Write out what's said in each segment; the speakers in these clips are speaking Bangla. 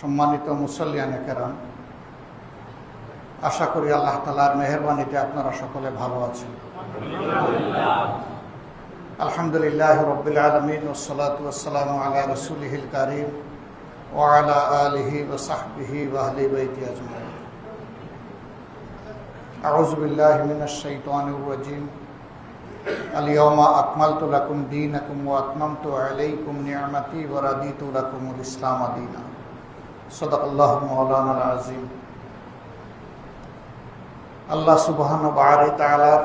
সম্মানিত মুসল্লিয়ানে কেরাম আশা করি আল্লাহ তালার মেহরবানিতে আপনারা সকলে ভালো আছেন আলহামদুলিল্লাহ রবিল আলমিন ওসলাত ওসালাম আলা রসুলহিল করিম ওয়ালা আলিহি ওসাহবিহি ওয়াহলি বৈতি আজমাইন أعوذ بالله من الشيطان الرجيم اليوم أكملت لكم دينكم وأتممت عليكم نعمتي ورضيت لكم الإسلام دينا আল্লাহ মৌলানা আজিম আল্লাহ তালার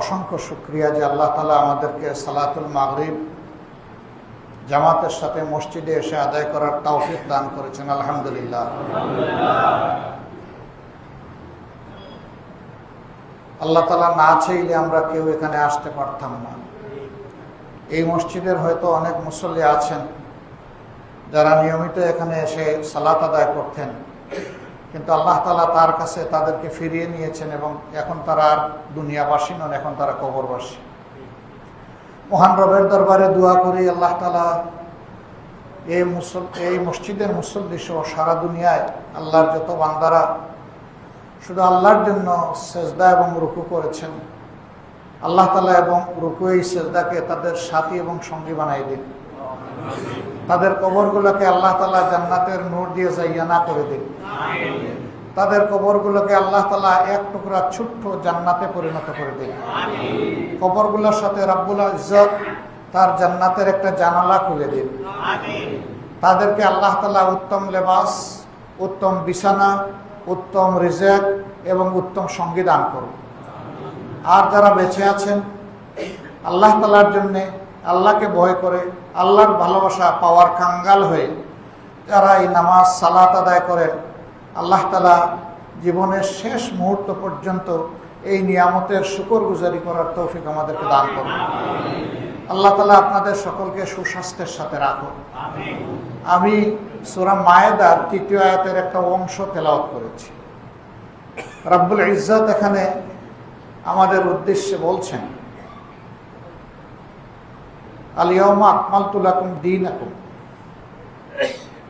অসংখ্য শুক্রিয়া যে আল্লাহ তালা আমাদেরকে সালাতুল মাগরিব, জামাতের সাথে মসজিদে এসে আদায় করার তাওফিক দান করেছেন, আলহামদুলিল্লাহ। আল্লাহ তালা না চাইলে আমরা কেউ এখানে আসতে পারতাম না। এই মসজিদের হয়তো অনেক মুসল্লি আছেন যারা নিয়মিত এখানে এসে সালাত আদায় করতেন, কিন্তু আল্লাহ তালা তার কাছে তাদেরকে ফিরিয়ে নিয়েছেন এবং এখন তারা আর দুনিয়াবাসী নন, এখন তারা কবরবাসী। মহান রবের দরবারে দোয়া করি, আল্লাহ তালা এই মুসল, এই মসজিদের মুসল্লি সহ সারা দুনিয়ায় আল্লাহর যত বান্দারা শুধু আল্লাহর জন্য সেজদা এবং রুকু করেছেন, আল্লাহ তালা এবং রুকু এই সেজদাকে তাদের সাথী এবং সঙ্গী বানাই দিন। তাদের কবরগুলোকে আল্লাহ তালা জান্নাতের নূর দিয়ে জাইয়ানা করে দিন তাদের কবরগুলোকে আল্লাহ তালা এক টুকরা ছোট্ট জান্নাতে পরিণত করে দিন কবরগুলোর সাথে রাব্বুল ইজ্জত তার জান্নাতের একটা জানালা খুলে দিন তাদেরকে আল্লাহ তালা উত্তম লেবাস, উত্তম বিছানা, উত্তম রিজেক এবং উত্তম সঙ্গীদান করুন আর যারা বেঁচে আছেন, আল্লাহ তালার জন্যে আল্লাহকে ভয় করে, আল্লাহর ভালোবাসা পাওয়ার কাঙ্গাল হয়ে যারা এই নামাজ, সালাত আদায় করেন, আল্লাহ তালা জীবনের শেষ মুহূর্ত পর্যন্ত এই নিয়ামতের শুকর গুজারি করার তৌফিক আমাদেরকে দান করুন। আল্লাহ তালা আপনাদের সকলকে সুস্বাস্থ্যের সাথে রাখুন। আমি সুরা মায়েদার তৃতীয় আয়াতের একটা অংশ তেলাওয়াত করেছি। রাব্বুল ইজ্জত এখানে আমাদের উদ্দেশ্যে বলছেন আলিয়মা আকমাল তুলাকুম দিন আকুম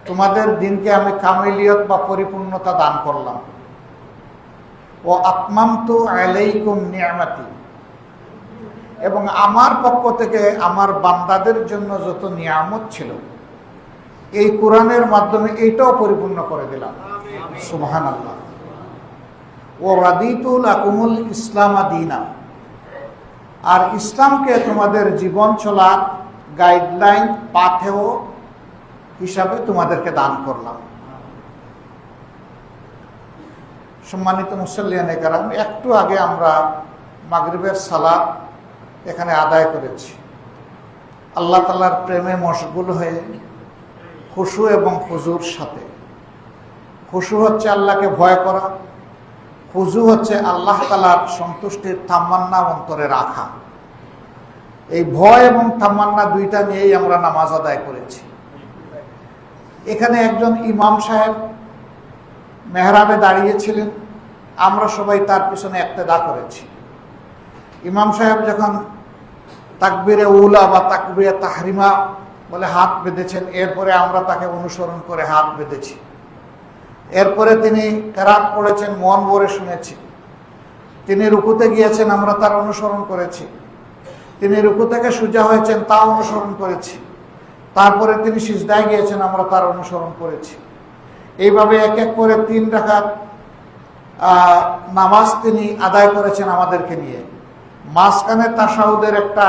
তোমাদের দিনকে আমি কামিলিয়ত বা পরিপূর্ণতা দান করলাম। ও আত্মাম তু আলাইকুম নিয়ামাতি। এবং আমার পক্ষ থেকে আমার বান্দাদের জন্য যত নিয়ামত ছিল, এই কোরআনের মাধ্যমে এইটাও পরিপূর্ণ করে দিলাম। সুবহান আল্লাহ ও রাদিতুল আকুমুল ইসলামা দিনা। আর ইসলামকে তোমাদের জীবন চলার গাইডলাইন পাথেও হিসাবে তোমাদেরকে দান করলাম। সম্মানিত মুসল্লিয়ানে কারণ একটু আগে আমরা মাগরিবের সালাদ এখানে আদায় করেছি। আল্লাহ তালার প্রেমে মশগুল হয়ে খুশু এবং খুজুর সাথে। খুশু হচ্ছে আল্লাহকে ভয় করা খুজু হচ্ছে আল্লাহ তালার সন্তুষ্টির তামান্না অন্তরে রাখা। এই ভয় এবং তামান্না দুইটা নিয়েই আমরা নামাজ আদায় করেছি। এখানে একজন ইমাম সাহেব মেহরাবে দাঁড়িয়েছিলেন। আমরা সবাই তার পিছনে একতেদা করেছি। ইমাম সাহেব যখন তাকবিরে উলা বা তাকবিরে তাহরিমা বলে হাত বেঁধেছেন, এরপরে আমরা তাকে অনুসরণ করে হাত বেঁধেছি। এরপরে তিনি কেরাত পড়েছেন, মন ভরে শুনেছি। তিনি রুকুতে গিয়েছেন, আমরা তার অনুসরণ করেছি। তিনি রুকু থেকে সোজা হয়েছেন, তা অনুসরণ করেছি। তারপরে তিনি সিজদায় গিয়েছেন, আমরা তার অনুসরণ করেছি। এইভাবে এক এক করে তিন রাখাত নামাজ তিনি আদায় করেছেন আমাদেরকে নিয়ে। মাঝখানে তাসাউদের একটা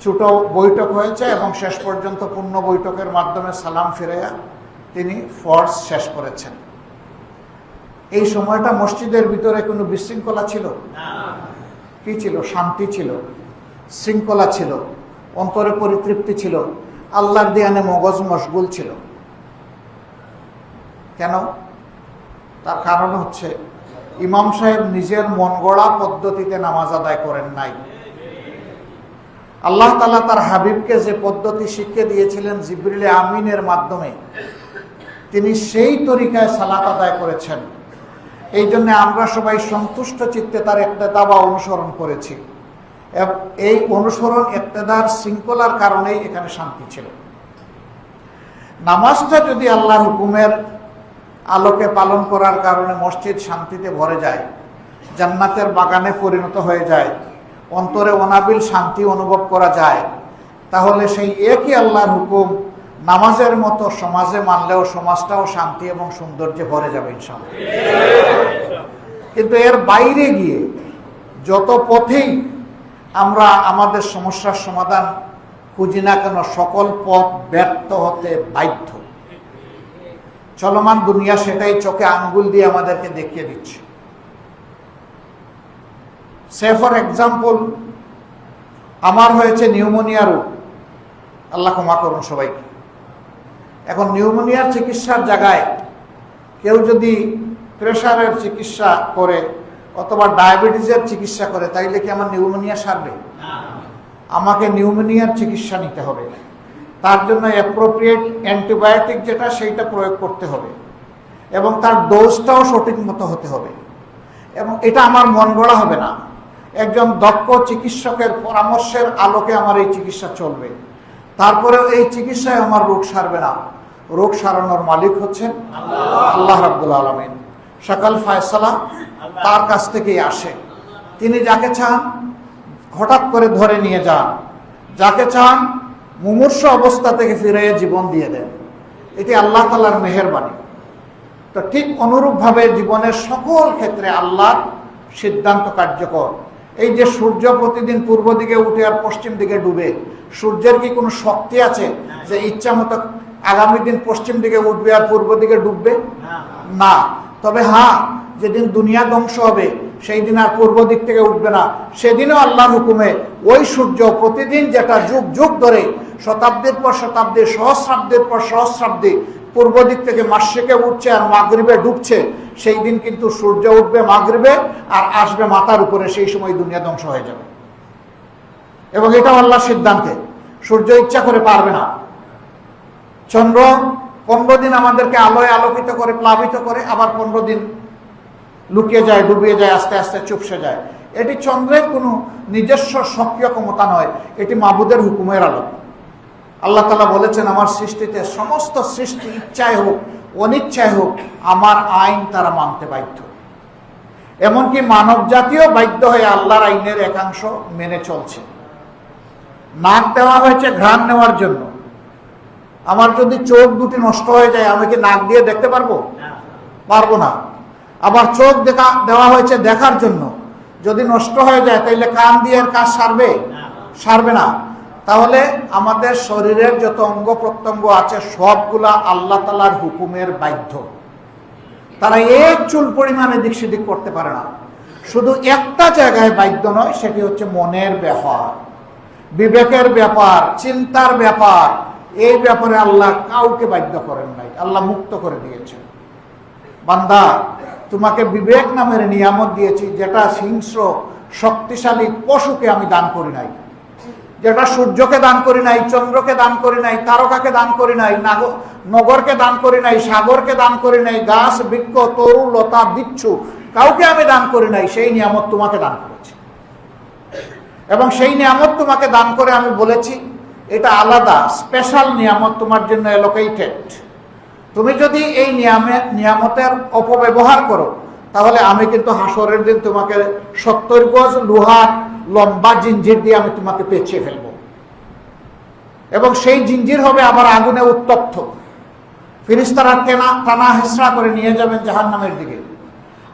ছোট বৈঠক হয়েছে এবং শেষ পর্যন্ত পূর্ণ বৈঠকের মাধ্যমে সালাম ফিরাইয়া তিনি ফর্স শেষ করেছেন। এই সময়টা মসজিদের ভিতরে কোনো বিশৃঙ্খলা ছিল? কি ছিল? শান্তি ছিল? শৃঙ্খলা ছিল? অন্তরে পরিতৃপ্তি ছিল? আল্লাহর দিয়ানে মগজ মশগুল ছিল? কেন? তার কারণ হচ্ছে, ইমাম সাহেব নিজের মন গড়া পদ্ধতিতে নামাজ আদায় করেন নাই। আল্লাহ তালা তার হাবিবকে যে পদ্ধতি শিখে দিয়েছিলেন জিবরিলে আমিনের মাধ্যমে তিনি সেই তরিকায় সালাত আদায় করেছেন। এই জন্য আমরা সবাই সন্তুষ্ট চিত্তে তার একটা দাবা অনুসরণ করেছি। এই অনুসরণ একতেদার শৃঙ্খলার কারণেই এখানে শান্তি ছিল। নামাজটা যদি আল্লাহর হুকুমের আলোকে পালন করার কারণে মসজিদ শান্তিতে ভরে যায়, জান্নাতের বাগানে পরিণত হয়ে যায়, অন্তরে অনাবিল শান্তি অনুভব করা যায়, তাহলে সেই একই আল্লাহর হুকুম নামাজের মতো সমাজে মানলেও সমাজটাও শান্তি এবং সৌন্দর্যে ভরে যাবে ইনশাল্লাহ কিন্তু এর বাইরে গিয়ে যত পথেই আমরা আমাদের সমস্যার সমাধান খুঁজি না কেন, সকল পথ ব্যর্থ হতে বাধ্য। চলমান দুনিয়া সেটাই চোখে আঙ্গুল দিয়ে আমাদেরকে দেখিয়ে দিচ্ছে। সে ফর এক্সাম্পল, আমার হয়েছে নিউমোনিয়া রোগ। আল্লাহ ক্ষমা করুন সবাইকে। এখন নিউমোনিয়ার চিকিৎসার জায়গায় কেউ যদি প্রেশারের চিকিৎসা করে অথবা ডায়াবেটিসের চিকিৎসা করে তাইলে কি আমার নিউমোনিয়া সারবে? আমাকে নিউমোনিয়ার চিকিৎসা নিতে হবে। তার জন্য অ্যাপ্রোপ্রিয়েট অ্যান্টিবায়োটিক যেটা সেইটা প্রয়োগ করতে হবে। এবং তার ডোজটাও সঠিক মতো হতে হবে। এবং এটা আমার মন গড়া হবে না। একজন দক্ষ চিকিৎসকের পরামর্শের আলোকে আমার এই চিকিৎসা চলবে। তারপরেও এই চিকিৎসায় আমার রোগ সারবে না। রোগ সারানোর মালিক হচ্ছেন আল্লাহ রাব্বুল আলমিন। সকাল ফায়সালা তার কাছ থেকেই আসে। তিনি যাকে চান, হঠাৎ করে ধরে নিয়ে যান। যাকে চান, মুমূর্ষ অবস্থা থেকে ফিরে জীবন দিয়ে দেন। এটি আল্লাহ তালার মেহেরবানি। তো ঠিক অনুরূপভাবে জীবনের সকল ক্ষেত্রে আল্লাহর সিদ্ধান্ত কার্যকর। এই যে সূর্য প্রতিদিন পূর্ব দিকে উঠে আর পশ্চিম দিকে ডুবে, সূর্যের কি কোনো শক্তি আছে যে ইচ্ছা মতো আগামী দিন পশ্চিম দিকে উঠবে আর পূর্ব দিকে ডুববে? না। তবে হ্যাঁ যেদিন দুনিয়া ধ্বংস হবে, সেই দিন আর পূর্ব দিক থেকে উঠবে না। সেদিনও আল্লাহর হুকুমে ওই সূর্য প্রতিদিন যেটা যুগ যুগ ধরে শতাব্দীর পর শতাব্দী, সহস্রাব্দীর পর সহস্রাব্দী পূর্ব দিক থেকে মাসিকে উঠছে আর মাগরিবে ডুবছে, সেই দিন কিন্তু সূর্য উঠবে মাগরিবে আর আসবে মাথার উপরে, সেই সময় দুনিয়া ধ্বংস হয়ে যাবে। এবং এটাও আল্লাহর সিদ্ধান্তে। সূর্য ইচ্ছা করে পারবে না। চন্দ্র, পনেরো দিন আমাদেরকে আলোয় আলোকিত করে, প্লাবিত করে, আবার পনেরো দিন লুকিয়ে যায়, ডুবিয়ে যায়, আস্তে আস্তে চুপসে যায়। এটি চন্দ্রের কোনো নিজস্ব সক্রিয় ক্ষমতা নয়, এটি মাবুদের হুকুমের আলো। আল্লাহ তালা বলেছেন, আমার সৃষ্টিতে সমস্ত সৃষ্টি ইচ্ছায় হোক, অনিচ্ছায় হোক, আমার আইন তারা মানতে বাধ্য। এমনকি মানব জাতীয় বাধ্য হয়ে আল্লাহর আইনের একাংশ মেনে চলছে। নাক দেওয়া হয়েছে, ঘ্রাণ নেওয়ার জন্য। আমার যদি চোখ দুটি নষ্ট হয়ে যায় আমি কি নাক দিয়ে দেখতে পারব? পারব না। আবার চোখ দেখা দেওয়া হয়েছে দেখার জন্য। যদি নষ্ট হয়ে যায় তাইলে কান দিয়ে কাজ সারবে? সারবে না। তাহলে আমাদের শরীরের যত অঙ্গ প্রত্যঙ্গ আছে সবগুলা আল্লাহ তালার হুকুমের বাধ্য। তারা এক চুল পরিমাণে দিক সেদিক করতে পারে না। শুধু একটা জায়গায় বাধ্য নয় সেটি হচ্ছে মনের ব্যাপার। বিবেকের ব্যাপার চিন্তার ব্যাপার এই ব্যাপারে আল্লাহ কাউকে বাধ্য করেন নাই। আল্লাহ মুক্ত করে দিয়েছেন। বান্দা, তোমাকে বিবেক নামের নিয়ামত দিয়েছি, যেটা হিংস্র, শক্তিশালী পশুকে আমি দান করি নাই। যেটা সূর্যকে দান করি নাই, চন্দ্রকে দান করি নাই, তারকাকে দান করি নাই, নাগ- নগরকে দান করি নাই, সাগরকে দান করি নাই, গাছ, বৃক্ষ, তরু, লতা, বিচ্ছু, কাউকে আমি দান করি নাই, সেই নিয়ামত তোমাকে দান করেছি। এবং সেই নিয়ামত তোমাকে দান করে আমি বলেছি এটা আলাদা স্পেশাল নিয়ামত তোমার জন্য এলোকেটেড তুমি যদি এই নিয়ামে, নিয়ামতের অপব্যবহার করো, তাহলে আমি কিন্তু হাসরের দিন তোমাকে সত্তর গজ লোহার লম্বা জিঞ্জির দিয়ে আমি তোমাকে পেঁচিয়ে ফেলব। এবং সেই জিঞ্জির হবে আমার আগুনে উত্তপ্ত। ফিরিস্তারা টেনা, টানা হেসরা করে নিয়ে যাবেন জাহান নামের দিকে।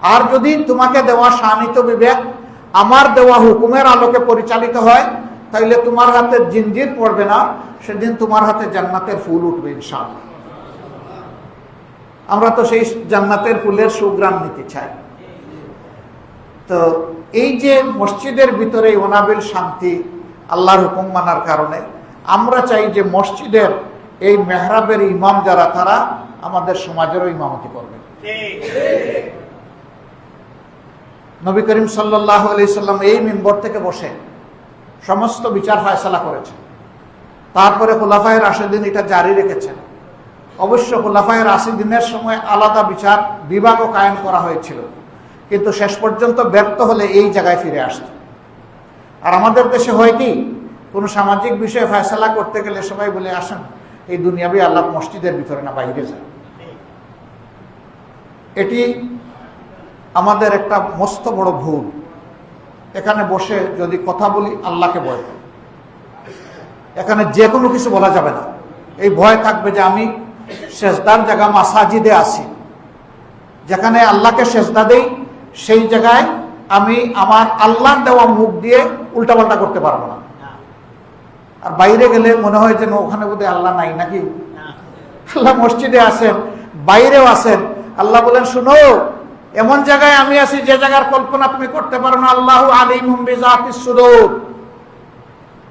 আর যদি তোমাকে দেওয়া শানিত বিবেক, আমার দেওয়া হুকুমের আলোকে পরিচালিত হয় তাইলে তোমার হাতে জিঞ্জির পড়বে না, সেদিন তোমার হাতে জান্নাতের ফুল উঠবে ইনশাআল্লাহ। আমরা তো সেই জান্নাতের ফুলের সুগ্রাম নিতে চাই। তো এই যে মসজিদের ভিতরে অনাবিল শান্তি আল্লাহর হুকুম মানার কারণে, আমরা চাই যে মসজিদের এই মেহরাবের ইমাম যারা, তারা আমাদের সমাজেরও ইমামতি করবে। নবী করিম সাল্লাহ আলি সাল্লাম এই মেম্বর থেকে বসে সমস্ত বিচার ফায়সালা করেছেন তারপরে খোলাফায় রাশেদিন এটা জারি রেখেছেন। অবশ্য খোলাফায় রাশিদিনের সময় আলাদা বিচার বিভাগও কায়েম করা হয়েছিল। কিন্তু শেষ পর্যন্ত ব্যর্থ হলে এই জায়গায় ফিরে আসত। আর আমাদের দেশে হয় কি, কোনো সামাজিক বিষয়ে ফয়সলা করতে গেলে সবাই বলে, আসেন, এই দুনিয়াবি আল্লাহ মসজিদের ভিতরে না, বাইরে যায় এটি আমাদের একটা মস্ত বড় ভুল। এখানে বসে যদি কথা বলি, আল্লাহকে ভয় করি এখানে যে কোনো কিছু বলা যাবে না। এই ভয় থাকবে যে আমি শেষদার জায়গা মাসাজিদে আছি। যেখানে আল্লাহকে শেষদা দেই, সেই জায়গায় আমি আমার আল্লাহর দেওয়া মুখ দিয়ে উল্টাপাল্টা করতে পারব না। আর বাইরে গেলে মনে হয় যেন ওখানে বোধহয় আল্লাহ নাই নাকি? আল্লাহ মসজিদে আছেন, বাইরেও আছেন। আল্লাহ বলেন, শুনো এমন জায়গায় আমি আছি, যে জায়গার কল্পনা তুমি করতে পারো না। আল্লাহ সুদূর।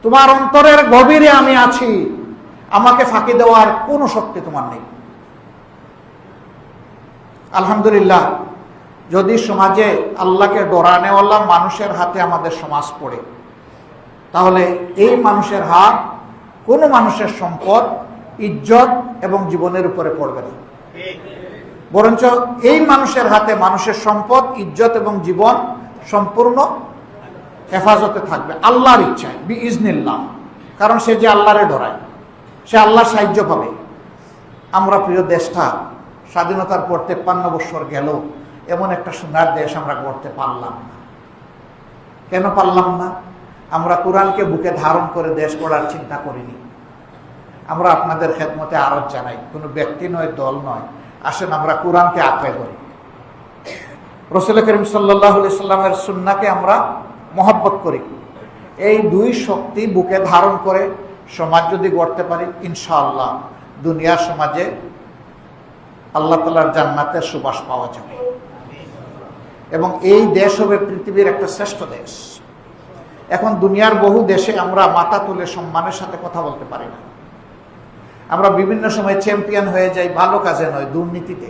তোমার অন্তরের গভীরে আমি আছি। আমাকে ফাঁকি দেওয়ার কোনো শক্তি তোমার নেই। আলহামদুলিল্লাহ, যদি সমাজে আল্লাহকে ডরানেওয়ালা মানুষের হাতে আমাদের সমাজ পড়ে, তাহলে এই মানুষের হাত কোনো মানুষের সম্পদ, ইজ্জত এবং জীবনের উপরে পড়বে না। বরঞ্চ এই মানুষের হাতে মানুষের সম্পদ, ইজ্জত এবং জীবন সম্পূর্ণ হেফাজতে থাকবে, আল্লাহর ইচ্ছায় বি ইজনিল্লাহ কারণ সে যে আল্লাহরে ডরায়, সে আল্লাহর সাহায্য পাবে। আমরা প্রিয় দেশটা, স্বাধীনতার পর তেপ্পান্ন বৎসর গেল, এমন একটা সোনার দেশ আমরা করতে পারলাম না। কেন পারলাম না? আমরা কোরআনকে বুকে ধারণ করে দেশ গড়ার চিন্তা করিনি। আমরা আপনাদের খেদমতে আরজ জানাই, কোনো ব্যক্তি নয়, দল নয় আসেন, আমরা কোরআনকে আঁকড়ে করি রসুল করিম সাল্লাহ সাল্লামের সুন্নাকে আমরা মহব্বত করি। এই দুই শক্তি বুকে ধারণ করে সমাজ যদি গড়তে পারি, ইনশাআল্লাহ দুনিয়ার সমাজে আল্লাহ তালার জান্নাতের সুবাস পাওয়া যাবে। এবং এই দেশ হবে পৃথিবীর একটা শ্রেষ্ঠ দেশ। এখন দুনিয়ার বহু দেশে আমরা মাথা তুলে সম্মানের সাথে কথা বলতে পারি না। আমরা বিভিন্ন সময় চ্যাম্পিয়ন হয়ে যাই ভালো কাজে নয় দুর্নীতিতে।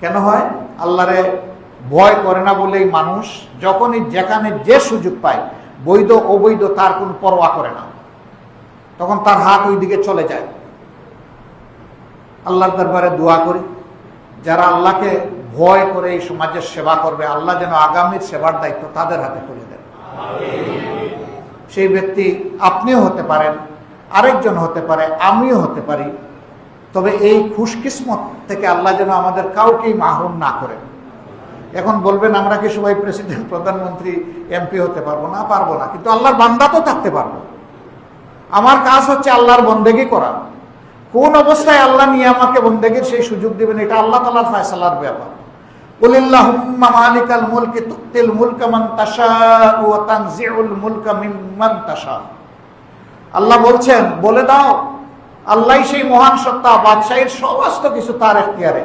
কেন হয়? আল্লাহরে ভয় করে না বলেই মানুষ যখনই যেখানে যে সুযোগ পায় বৈধ অবৈধ তার কোনো পরোয়া করে না। তখন তার হাত ওই দিকে চলে যায়। আল্লাহর দরবারে দোয়া করি যারা আল্লাহকে ভয় করে এই সমাজের সেবা করবে আল্লাহ যেন আগামীর সেবার দায়িত্ব তাদের হাতে তুলে দেন। সেই ব্যক্তি আপনিও হতে পারেন আরেকজন হতে পারে, আমিও হতে পারি। তবে এই খুশকিসমত থেকে আল্লাহ যেন আমাদের কাউকেই মাহরুম না করেন। এখন বলবেন, আমরা কি সবাই প্রেসিডেন্ট প্রধানমন্ত্রী এমপি হতে পারব? না পারব না। কিন্তু আল্লাহর বান্দা তো থাকতে পারব। আমার কাজ হচ্ছে আল্লাহর বন্দেগি করা। কোন অবস্থায় আল্লাহ নিয়ে আমাকে বন্দেগির সেই সুযোগ দিবেন, এটা আল্লাহ তালার ফয়সালার ব্যাপার। কুলিল্লাহুম্মা মালিকাল মুলকি তুতিল মুলকা মান ওয়া তানজিউল মুলকা আল্লাহ বলছেন, বলে দাও আল্লাহই সেই মহান সত্তা, বাদশাহীর সমস্ত কিছু তার এখতিয়ারে।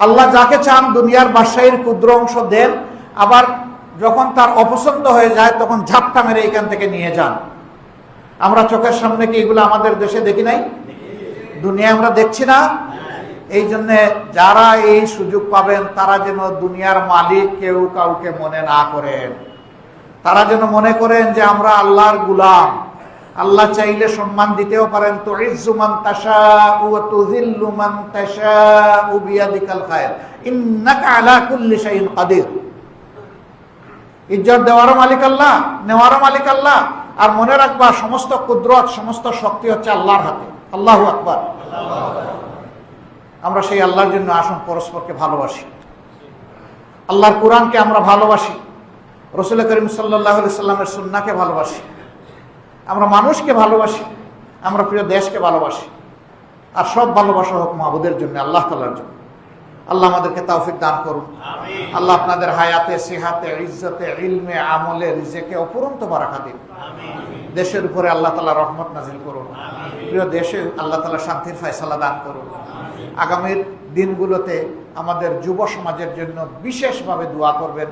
আল্লাহ যাকে চান দুনিয়ার বাদশাহীর ক্ষুদ্র অংশ দেন, আবার যখন তার অপছন্দ হয়ে যায়, তখন ঝাপটা মেরে এখান থেকে নিয়ে যান। আমরা চোখের সামনে কি এগুলো আমাদের দেশে দেখি নাই? দুনিয়া আমরা দেখছি না। এই জন্যে যারা এই সুযোগ পাবেন, তারা যেন দুনিয়ার মালিক কেউ কাউকে মনে না করেন। তারা যেন মনে করেন যে আমরা আল্লাহর গুলাম। আল্লাহ চাইলে সম্মান দিতেও পারেন তো ইজ্জুমান ও ও বিয়াদিকাল খায়ের। আলা কুল্লি কাদির। ইজ্জত দেওয়ারও মালিক আল্লাহ, নেওয়ারও মালিক আল্লাহ। আর মনে রাখবা, সমস্ত কুদরত, সমস্ত শক্তি হচ্ছে আল্লাহর হাতে। আল্লাহ আকবার। আমরা সেই আল্লাহর জন্য আসুন, পরস্পরকে ভালোবাসি। আল্লাহর কোরআনকে আমরা ভালোবাসি। রসুল করিম সাল্লাহ সাল্লামের সুন্নাকে ভালোবাসি। আমরা মানুষকে ভালোবাসি আমরা প্রিয় দেশকে ভালোবাসি। আর সব ভালোবাসা হোক মাহবুদের জন্য আল্লাহ তালার জন্য। আল্লাহ আমাদেরকে তৌফিক দান করুন। আল্লাহ আপনাদের হায়াতে সিহাতে ইজ্জতে ইলমে আমলে রিজেকে অপুরন্ত বারাকা দিন। দেশের উপরে আল্লাহ তালা রহমত নাজিল করুন। প্রিয় দেশে আল্লাহ তালা শান্তির ফয়সালা দান করুন। আগামীর দিনগুলোতে আমাদের যুব সমাজের জন্য বিশেষভাবে দোয়া করবেন।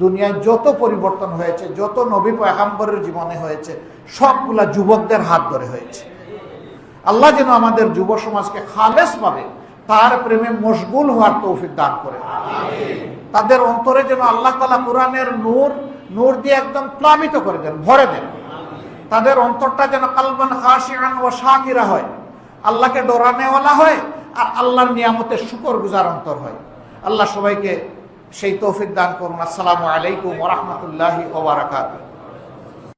দুনিয়ায় যত পরিবর্তন হয়েছে, যত নবী পয়গাম্বরের জীবনে হয়েছে, সবগুলা যুবকদের হাত ধরে হয়েছে। আল্লাহ যেন আমাদের যুব সমাজকে খালেস পাবে তার প্রেমে মশগুল হওয়ার তৌফিক দান করে। তাদের অন্তরে যেন আল্লাহ তালা কোরআনের নূর নূর দিয়ে একদম প্লাবিত করে দেন, ভরে দেন। তাদের অন্তরটা যেন কালবান হাসিয়ান ও শাকিরা হয়। আল্লাহকে ডরানেওয়ালা হয় আর আল্লাহর নিয়ামতের শুকর গুজার অন্তর হয়। আল্লাহ সবাইকে সেই তৌফিক দান করুন। আসসালামু আলাইকুম ওরহমতুল্লাহি ওবরাকাতুহ